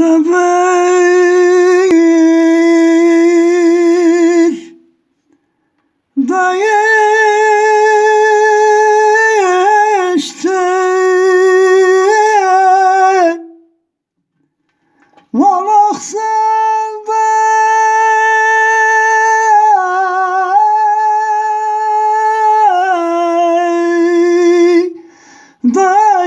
da bir da işte. İşte zalimin kızı Valaksan da da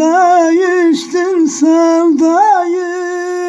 değiştin sen değiştin